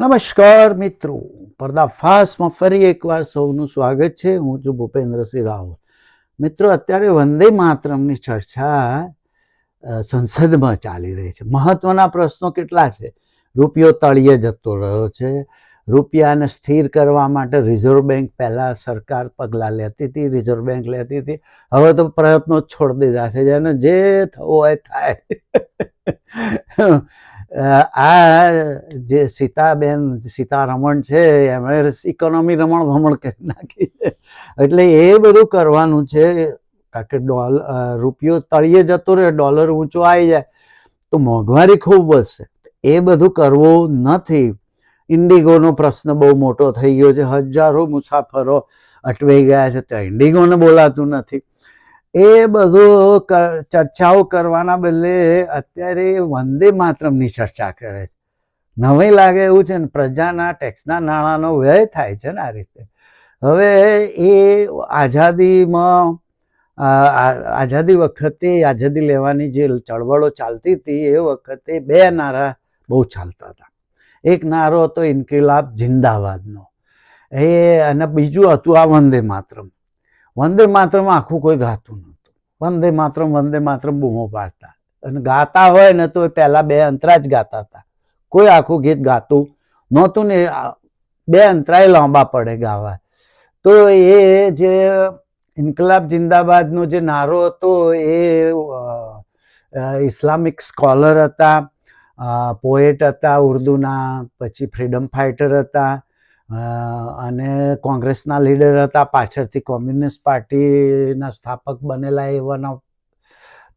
નમસ્કાર મિત્રો. પર્દાફાસમાં ફરી એકવાર સૌનું સ્વાગત છે. હું છું ભૂપેન્દ્રસિંહ રાવલ. મિત્રો, અત્યારે વંદે માતરમની ચર્ચા સંસદમાં ચાલી રહી છે. મહત્વના પ્રશ્નો કેટલા છે? રૂપિયો તળિયે જતો રહ્યો છે. રૂપિયાને સ્થિર કરવા માટે રિઝર્વ બેંક પહેલાં સરકાર પગલાં લેતી હતી, રિઝર્વ બેંક લેતી હતી. હવે તો પ્રયત્નો છોડી દીધા છે. જેને જે થવું હોય થાય. આ જે સીતાબેન, સીતારમણ છે, એમણે ઇકોનોમી રમણ ભમણ કરી નાખી છે. એટલે એ બધું કરવાનું છે, કારણ કે ડોલ રૂપિયો તળિયે જતો રહે ડોલર ઊંચો આવી જાય, તો મોંઘવારી ખૂબ વધશે. એ બધું કરવું નથી. ઇન્ડિગોનો પ્રશ્ન બહુ મોટો થઈ ગયો છે. હજારો મુસાફરો અટવાઈ ગયા છે, તો ઇન્ડિગોને બોલાતું નથી. એ બધું ચર્ચાઓ કરવાના બદલે અત્યારે વંદે માતરમની ચર્ચા કરે છે. નવાઈ લાગે એવું છે ને, પ્રજાના ટેક્સના નાણાંનો વ્યય થાય છે ને આ રીતે. હવે એ આઝાદીમાં આઝાદી વખતે આઝાદી લેવાની જે ચળવળો ચાલતી હતી, એ વખતે બે નારા બહુ ચાલતા હતા. એક નારો હતો ઇન્કિલાબ જિંદાબાદનો. એ અને બીજું હતું આ વંદે માતરમ. વંદે માત્રમાં આખું કોઈ ગાતું નહોતું. વંદે માત્રમ વંદે માત્રમ બૂમો પાડતા. અને ગાતા હોય ને તો એ પહેલાં બે અંતરા જ ગાતા હતા. કોઈ આખું ગીત ગાતું નહોતું ને બે અંતરાય લાંબા પડે ગાવા. તો એ જે ઇન્કલાબ જિંદાબાદનો જે નારો હતો એ ઇસ્લામિક સ્કોલર હતા પોએટ હતા ઉર્દુના, પછી ફ્રીડમ ફાઇટર હતા અને કોંગ્રેસના લીડર હતા પાછળથી કોમ્યુનિસ્ટ પાર્ટીના સ્થાપક બનેલા એવાના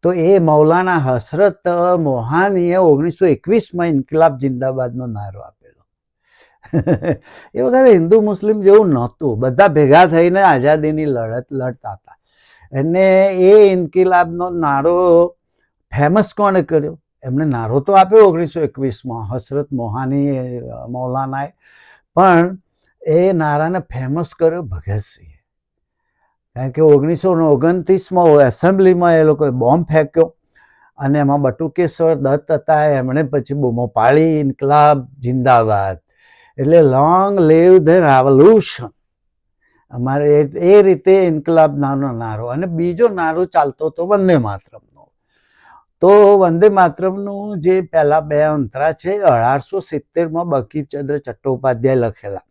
તો એ મૌલાના હસરત મોહાનીએ ઓગણીસો એકવીસમાં ઇન્કલાબ જિંદાબાદનો નારો આપેલો. એ વખતે હિન્દુ મુસ્લિમ જેવું નહોતું. બધા ભેગા થઈને આઝાદીની લડત લડતા હતા. અને એ ઇન્કિલાબનો નારો ફેમસ કોણે કર્યો? એમણે નારો તો આપ્યો ઓગણીસો એકવીસમાં. હસરત મોહાની મૌલાનાએ. પણ એ નારાને ફેમસ કર્યો ભગતસિંહે કારણ કે ઓગણીસો ઓગણત્રીસમાં એસેમ્બલીમાં એ લોકોએ બોમ્બ ફેંક્યો અને એમાં બટુકેશ્વર દત્ત હતા, એમણે પછી બૂમો પાડી, ઇન્કલાબ, જિંદાબાદ. એટલે લોંગ લીવ ધ રેવોલ્યુશન અમારે એ- રીતે ઇન્કલાબ નાનો નારો અને બીજો નારો ચાલતો હતો વંદે માતરમનો તો વંદે માતરમનું જે પહેલા બે અંતરા છે, અઢારસો સિત્તેરમાં બંકિમચંદ્ર ચટ્ટોપાધ્યાય લખેલા.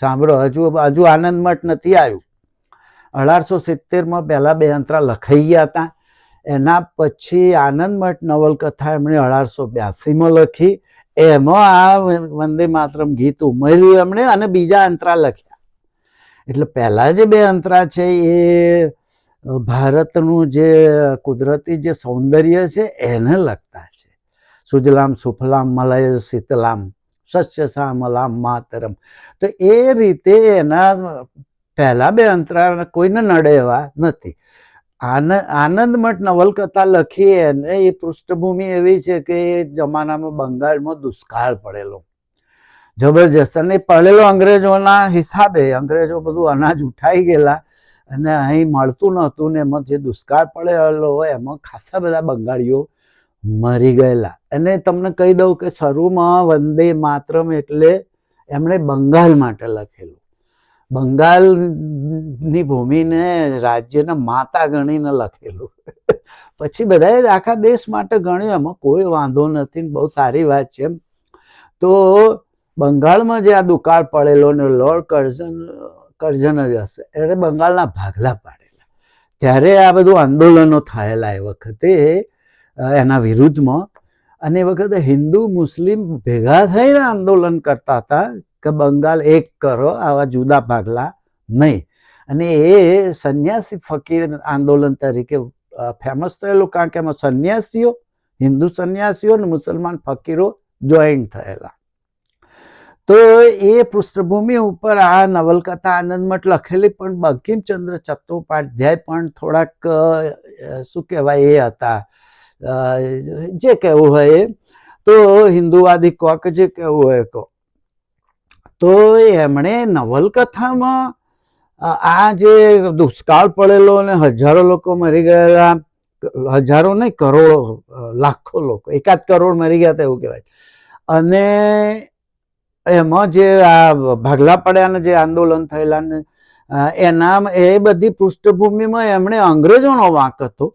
સાંભળો, હજુ હજુ આનંદ મઠ નથી આવ્યું. અઢારસો સિત્તેરમાં પહેલાં બે અંતરા લખાઈ ગયા હતા. એના પછી આનંદ મઠ નવલકથા એમણે અઢારસો બ્યાસીમાં લખી. એમાં આ વંદે માતરમ ગીત ઉમેર્યું એમણે અને બીજા અંતરા લખ્યા. એટલે પહેલાં જે બે અંતરા છે એ ભારતનું જે કુદરતી જે સૌંદર્ય છે, એને લગતા છે. સુજલામ, સુફલામ, મલય, શીતલામ, સસ્ય શ્યામલામ માતરમ. તો એ રીતે એના પહેલાં બે અંતરા કોઈને નડે એવા નથી આનંદ મઠ નવલકથા લખી એને એ પૃષ્ઠભૂમિ એવી છે કે એ જમાનામાં બંગાળમાં દુષ્કાળ પડેલો. જબરજસ્ત. અને પડેલો અંગ્રેજોના હિસાબે, અંગ્રેજો બધું અનાજ ઉઠાઈ ગયેલા. અને અહીં મળતું નહોતું ને એમાં જે દુષ્કાળ પડેલો એમાં ખાસા બધા બંગાળીઓ મરી ગયેલા. અને તમને કહી દઉં કે શરૂમાં વંદે માતરમ એટલે એમણે બંગાળ માટે લખેલું. બંગાળની ભૂમિને રાજ્યના માતા ગણીને લખેલું. પછી બધાએ આખા દેશ માટે ગણ્યું, એમાં કોઈ વાંધો નથી બહુ સારી વાત છે તો બંગાળમાં જે આ દુકાળ પડેલો ને લોર્ડ કર્જન કર્જન જ હશે. એટલે બંગાળના ભાગલા પાડેલા. ત્યારે આ બધું આંદોલનો થયેલા એ વખતે એના વિરુદ્ધમાં. અને એ વખતે હિન્દુ, મુસ્લિમ ભેગા થઈને આંદોલન કરતા હતા કે બંગાળ એક કરો, આવા જુદા ભાગલા નહીં. અને એ સંન્યાસી ફકીર આંદોલન તરીકે ફેમસ થયેલું કારણ કે એમાં સંન્યાસીઓ, હિન્દુ સંન્યાસીઓ અને મુસલમાન ફકીરો જોઈન્ટ થયેલા. તો એ પૃષ્ઠભૂમિ ઉપર આ નવલકથા આનંદમઠ લખેલી પણ બંકિમચંદ્ર ચટ્ટોપાધ્યાય પણ થોડાક શું કહેવાય એ હતા. જે કહેવું હોય એ. તો હિન્દુવાદી કોક જે કહેવું હોય કહો. તો એમણે નવલકથામાં આ જે દુષ્કાળ પડેલો અને હજારો લોકો મરી ગયેલા, હજારો નહીં, કરોડો લાખો લોકો, એકાદ કરોડ મરી ગયા એવું કહેવાય. અને એમાં જે આ ભાગલા પડ્યાના જે આંદોલન થયેલા ને એના એ બધી પૃષ્ઠભૂમિમાં એમણે અંગ્રેજોનો વાંક હતો.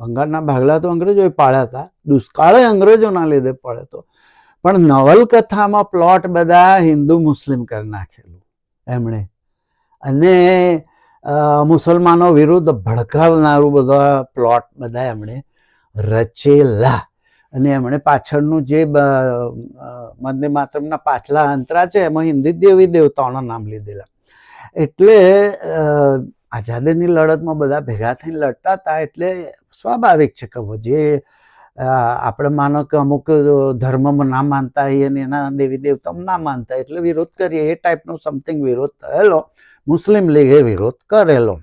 બંગાળના ભાગલા તો અંગ્રેજોએ પાડ્યા હતા. દુષ્કાળે અંગ્રેજોના લીધે પડ્યો હતો. પણ નવલકથામાં પ્લોટ બધા હિન્દુ મુસ્લિમ કરી નાખેલું એમણે. અને મુસલમાનો વિરુદ્ધ ભડકાવનારું બધા પ્લોટ બધા એમણે રચેલા. અને એમણે પાછળનું જે વંદે માતરમના પાછલા અંતરા છે, એમાં હિન્દી દેવી દેવતાઓના નામ લીધેલા. એટલે આઝાદીની લડતમાં બધા ભેગા થઈને લડતા હતા, એટલે સ્વાભાવિક છે કે જે આપણે માનો કે અમુક ધર્મમાં ના માનતા હોઈએ અને એના દેવી દેવતામાં ના માનતા એટલે વિરોધ કરીએ. એ ટાઈપનો સમથિંગ વિરોધ થયેલો. મુસ્લિમ લીગે વિરોધ કરેલો.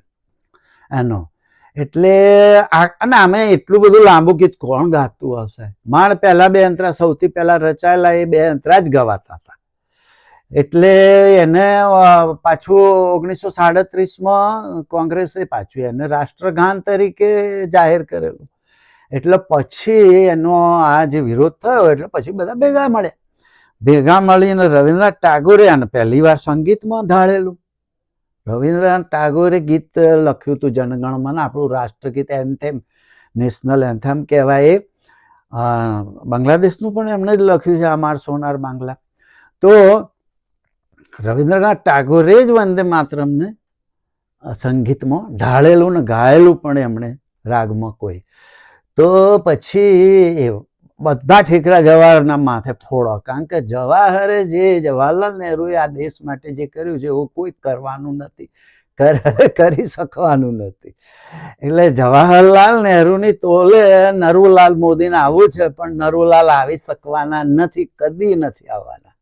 એનો. એટલે અને આમે એટલું બધું લાંબુ ગીત કોણ ગાતું હશે? માણ પહેલા બે અંતરા, સૌથી પહેલા રચાયેલા એ બે અંતરા જ ગવાતા હતા. એટલે એને પાછું ઓગણીસો સાડત્રીસમાં કોંગ્રેસે પાછું એને રાષ્ટ્રગાન તરીકે જાહેર કરેલું. એટલે પછી એનો આ જે વિરોધ થયો, એટલે પછી બધા ભેગા મળ્યા. ભેગા મળીને રવિન્દ્રનાથ ટાગોરે આને પહેલી વાર સંગીતમાં ઢાળેલું. રવિન્દ્રનાથ ટાગોરે ગીત લખ્યું હતું જનગણમન આપણું રાષ્ટ્રગીત એન્થેમ, નેશનલ એન્થેમ કહેવાય એ. બાંગ્લાદેશનું પણ એમણે જ લખ્યું છે અમાર સોનાર બાંગ્લા. તો રવિન્દ્રનાથ ટાગોરે જ વંદે માતરમને સંગીતમાં ઢાળેલું ને ગાયેલું પણ એમણે રાગમાં કોઈ. તો પછી બધા ઠીકરા જવાહરના માથે ફોડો. કારણ કે જવાહરે જે જવાહરલાલ નહેરુએ આ દેશ માટે જે કર્યું છે, એવું કોઈ કરવાનું નથી. કર- શકવાનું નથી. એટલે જવાહરલાલ નહેરુની તોલે નરુલાલ મોદીને આવવું છે, પણ નરુલાલ આવી શકવાના નથી, કદી નથી આવવાના.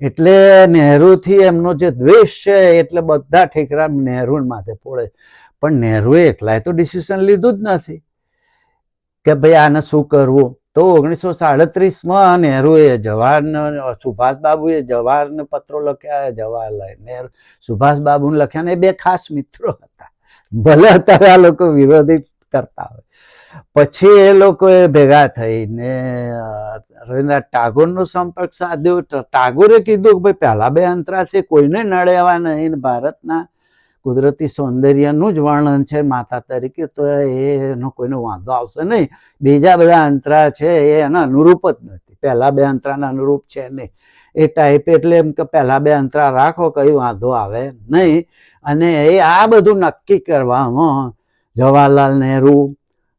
એટલે નહેરુથી એમનો જે દ્વેષ છે, એટલે બધા ઠેકરા નહેરુ માથે ફોડે. પણ નહેરુએ એકલાએ તો ડિસિઝન લીધું જ નથી. કે ભાઈ આને શું કરવું? તો ઓગણીસો સાડત્રીસમાં નહેરુએ જવાહરને સુભાષબાબુએ જવાહરને પત્રો લખ્યા, જવાહરલાલ નહેરુ સુભાષબાબુને લખ્યા ને એ બે ખાસ મિત્રો હતા. ભલે અત્યારે આ લોકો વિરોધી કરતા હોય. પછી એ લોકોએ ભેગા થઈને રવિન્દ્રનાથ ટાગોરનો સંપર્ક સાધ્યો. ટાગોરે કીધું કે ભાઈ પહેલા બે અંતરા છે, કોઈને નડેવા નહીં, ભારતના કુદરતી સૌંદર્યનું જ વર્ણન છે માતા તરીકે, તો એનો કોઈનો વાંધો આવશે નહીં. બીજા બધા અંતરા છે એ એના અનુરૂપ જ નથી. પહેલા બે અંતરાના અનુરૂપ છે નહીં. એ ટાઈપ એટલે એમ કે પહેલા બે અંતરા રાખો, કઈ વાંધો આવે નહીં. અને એ આ બધું નક્કી કરવામાં જવાહરલાલ નહેરુ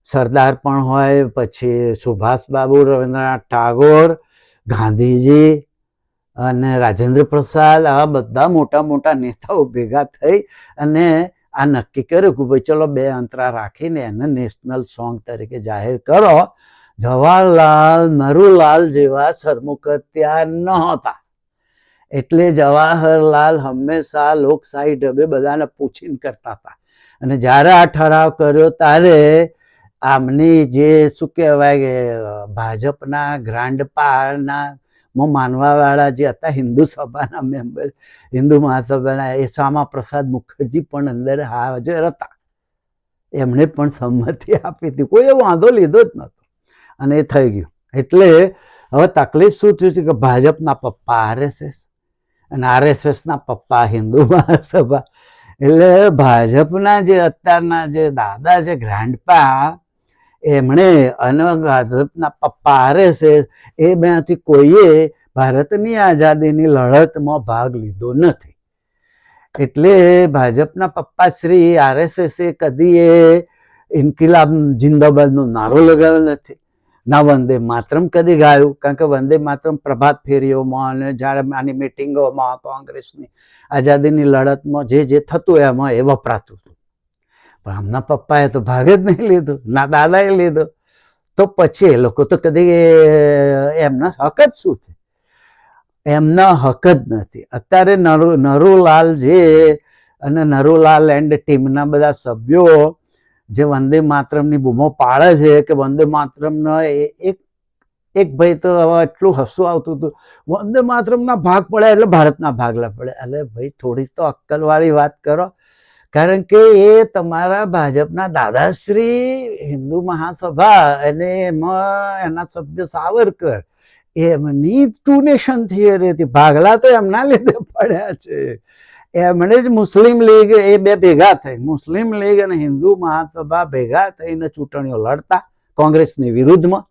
સરદાર પણ હોય, પછી સુભાષબાબુ રવિન્દ્રનાથ ટાગોર, ગાંધીજી અને રાજેન્દ્ર પ્રસાદ આવા બધા મોટા મોટા નેતાઓ ભેગા થઈ અને આ નક્કી કર્યું કે ભાઈ ચલો બે અંતરા રાખીને એને નેશનલ સોંગ તરીકે જાહેર કરો. જવાહરલાલ નરુલાલ જેવા સરમુખ ત્યાં નહોતા. એટલે જવાહરલાલ હંમેશા લોકશાહી ઢબે બધાને પૂછીને કરતા હતા. અને જ્યારે આ ઠરાવ કર્યો ત્યારે આમની જે શું કહેવાય કે ભાજપના ગ્રાન્ડપાના માં માનવાવાળા જે હતા હિન્દુ સભાના મેમ્બર, હિન્દુ મહાસભાના, એ શ્યામા પ્રસાદ મુખર્જી પણ અંદર હાજર હતા. એમણે પણ સંમતિ આપી હતી. કોઈએ વાંધો લીધો જ નહોતો. અને એ થઈ ગયું. એટલે હવે તકલીફ શું થયું છે કે ભાજપના પપ્પા આરએસએસ અને આરએસએસના પપ્પા હિન્દુ મહાસભા. એટલે ભાજપના જે અત્યારના જે દાદા છે, ગ્રાન્ડપા એમણે અને ભાજપના પપ્પા આરએસએસ એ બેથી કોઈએ ભારતની આઝાદીની લડતમાં ભાગ લીધો નથી. એટલે ભાજપના પપ્પા શ્રી આરએસએસે કદી એ ઇન્કિલાબ જિંદાબાદનો નારો લગાવ્યો નથી. ના વંદે માતરમ કદી ગાયું, કારણ કે વંદે માતરમ પ્રભાત ફેરીઓમાં અને જ્યારે આની મિટિંગોમાં કોંગ્રેસની આઝાદીની લડતમાં જે જે થતું એમાં એ વપરાતું હતું. પણ આમના પપ્પાએ તો ભાગ જ નહીં લીધો, ના દાદાએ લીધો. તો પછી એ લોકો તો કદી એમના હક જ શું છે? એમના હક જ નથી. અત્યારે નરુ, નરુલાલ જે અને નરુલાલ એન્ડ ટીમના બધા સભ્યો જે વંદે માતરમની બૂમો પાડે છે કે વંદે માતરમનો એ- એક એક ભાઈ તો હવે એટલું હસવું આવતું હતું. વંદે માતરમના ભાગ પડ્યા એટલે ભારતના ભાગલા પડે એટલે ભાઈ, થોડી તો અક્કલવાળી વાત કરો. કારણ કે એ તમારા ભાજપના દાદાશ્રી હિન્દુ મહાસભા અને એમાં એના સભ્ય સાવરકર, એમની ટુ નેશન થિયરી હતી. ભાગલા તો એમના લીધે પડ્યા છે. એમણે જ મુસ્લિમ લીગ એ બે ભેગા થઈ. મુસ્લિમ લીગ અને હિન્દુ મહાસભા ભેગા થઈને ચૂંટણીઓ લડતા કોંગ્રેસની વિરુદ્ધમાં.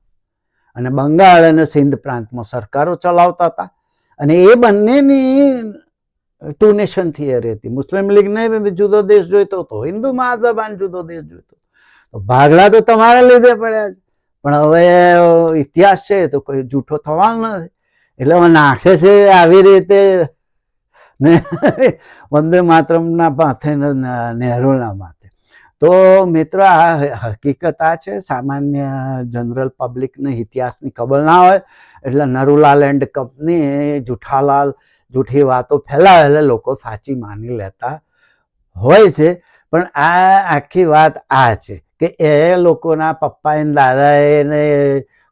અને બંગાળ અને સિંધ પ્રાંતમાં સરકારો ચલાવતા હતા. અને એ બંનેની ટુ નેશન થિયરી હતી. મુસ્લિમ લીગને જુદો દેશ જોઈતો હતો. હિન્દુ મહાસભાને જુદો દેશ જોઈતો તો ભાગલા તો તમારા લીધે પડ્યા છે પણ હવે ઇતિહાસ છે, તો કોઈ જૂઠો થવાનો નથી. એટલે હવે નાખે છે આવી રીતે. ને વંદે માતરમના માથે નહેરુના માથે. તો મિત્રો, આ હકીકત આ છે, સામાન્ય જનરલ પબ્લિકને ઇતિહાસની ખબર ના હોય, એટલે નરુલાલ એન્ડ કંપની જુઠાલાલ જૂઠી વાતો ફેલાવેલા લોકો સાચી માની લેતા હોય છે. પણ આ આખી વાત આ છે કે એ લોકોના પપ્પા ને દાદાએ ને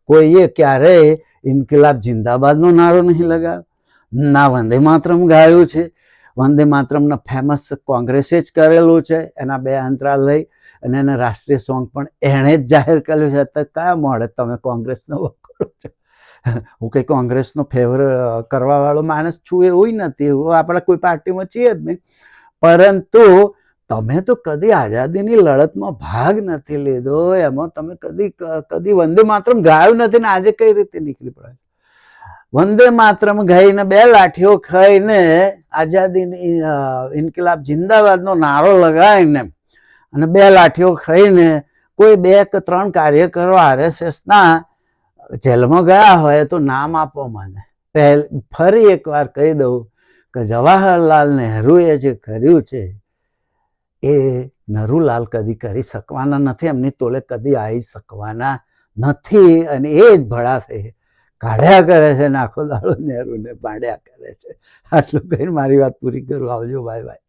કોઈએ ક્યારેય ઇન્કિલાબ જિંદાબાદનો નારો નહીં લગાવ્યો. ના, વંદે માતરમ ગાયું છે. વંદે માતરમનો ફેમસ કોંગ્રેસે જ કરેલું છે. એના બે અંતરાલ લઈ અને એના રાષ્ટ્રીય સોંગ પણ એણે જ જાહેર કર્યું છે. તો કયા મોડે તમે કોંગ્રેસનો વખોડો છો? હું કંઈ કોંગ્રેસનો ફેવર કરવાવાળો માણસ છું એવું નથી. હું આપણા કોઈ પાર્ટીમાં છીએ જ નહીં. પરંતુ તમે તો કદી આઝાદીની લડતમાં ભાગ નથી લીધો. એમાં તમે કદી કદી વંદે માત્રમ ગાયું નથી ને આજે કઈ રીતે નીકળી પડે? વંદે માત્રમ ગાઈને બે લાઠીઓ ખાઈને આઝાદીની ઇન્કિલાબ જિંદાબાદનો નારો લગાવીને અને બે લાઠીઓ ખાઈને કોઈ બે કે ત્રણ કાર્યકરો આરએસએસના જેલમાં ગયા હોય તો નામ આપો મને. પહેલ, ફરી એકવાર કહી દઉં કે જવાહરલાલ નહેરુએ જે કર્યું છે, એ નરુલાલ કદી કરી શકવાના નથી, એમની તોલે કદી આવી શકવાના નથી અને એ જ ભળા થઈ કાઢ્યા કરે છે, ને આખો દાડો નહેરુને પાડ્યા કરે છે. આટલું કહીને મારી વાત પૂરી કરું. આવજો બાય બાય